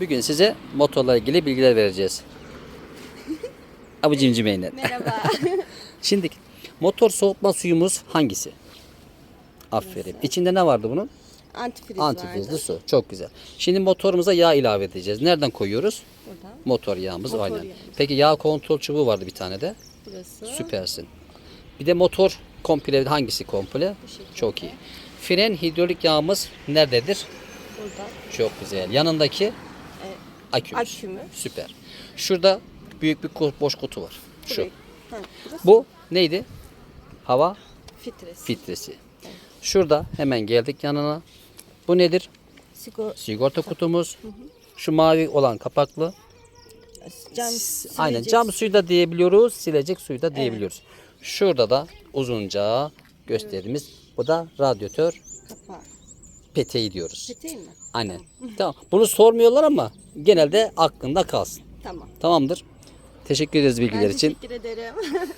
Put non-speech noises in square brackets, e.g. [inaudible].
Bugün size motorla ilgili bilgiler vereceğiz. [laughs] Abu cimcimeyle. Merhaba. [laughs] Şimdi motor soğutma suyumuz hangisi? Aferin. İçinde ne vardı bunun? Antifriz, Antifrizli vardı. su. Çok güzel. Şimdi motorumuza yağ ilave edeceğiz. Nereden koyuyoruz? Buradan. Motor yağımız Motor aynen. yağımız. Peki yağ kontrol çubuğu vardı bir tane de. Burası. Süpersin. Bir de motor komple hangisi komple? şekilde. Çok iyi. Fren hidrolik yağımız nerededir? Burada. Çok güzel. Yanındaki akümüz. akümüz. Süper. Şurada büyük bir boş kutu var. Şu. Ha, burası Bu neydi? Hava filtresi. filtresi. Şurada hemen geldik yanına. Bu nedir? Sigor, Sigorta kutumuz. Şu mavi olan kapaklı. cam, Aynen cam suyu da diyebiliyoruz. Silecek suyu da diyebiliyoruz. Şurada da uzunca gösterdiğimiz bu da radyatör kapağı. Peteği diyoruz. Peteği mi? Aynen. [laughs] Tamam. Bunu sormuyorlar ama genelde aklında kalsın. Tamam. Tamamdır. Teşekkür ederiz bilgiler Ben için. teşekkür ederim. [laughs]